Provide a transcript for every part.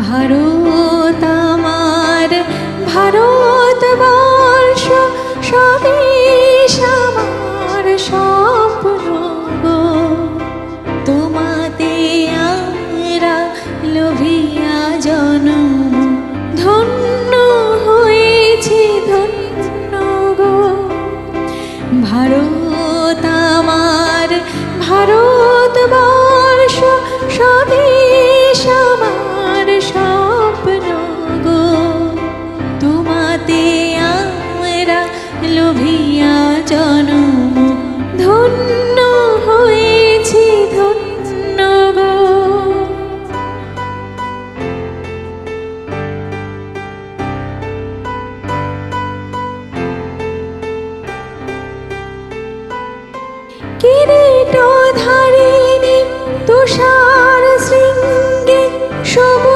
ভারত আমার ভারত লোভিয়া জনম ধন্য হয়েছি ধন্য গো। কিরীট ধারিণী তুষার শৃঙ্গে সবুজে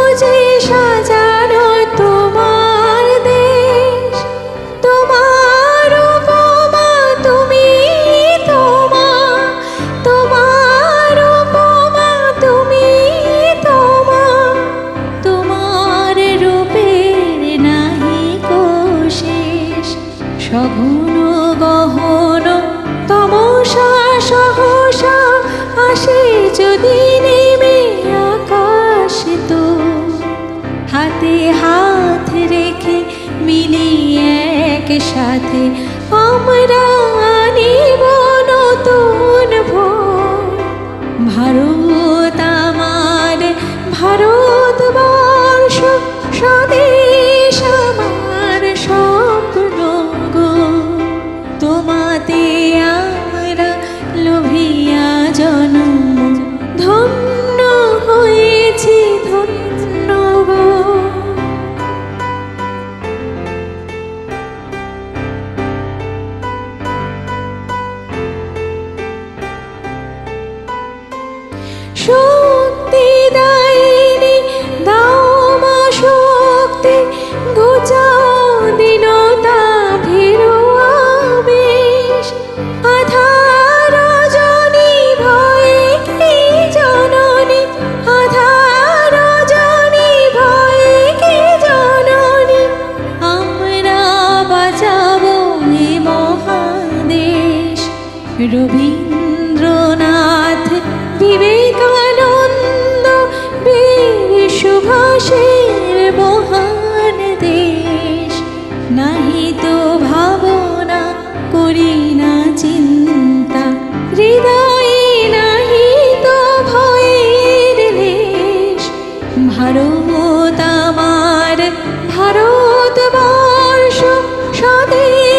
একসাথে আমরা আনিব শক্তি দায়নি, দাও মা শক্তি, ঘুচাও দিনতা ফেরো আবেশ আধার জনি ভয়ে কি জননী? আধার জনি ভয়ে কি জননী? আমরা বাঁচাবো এ মহাদেশ। রবীন্দ্রনাথ বিবেকানন্দ বীর সুভাষের মহান দেশ। নাহি তো ভাবনা করি না চিন্তা, হৃদয়ে নাহি তো ভয়ের দেশ ভারত আমার ভারতবর্ষ স্বদেশ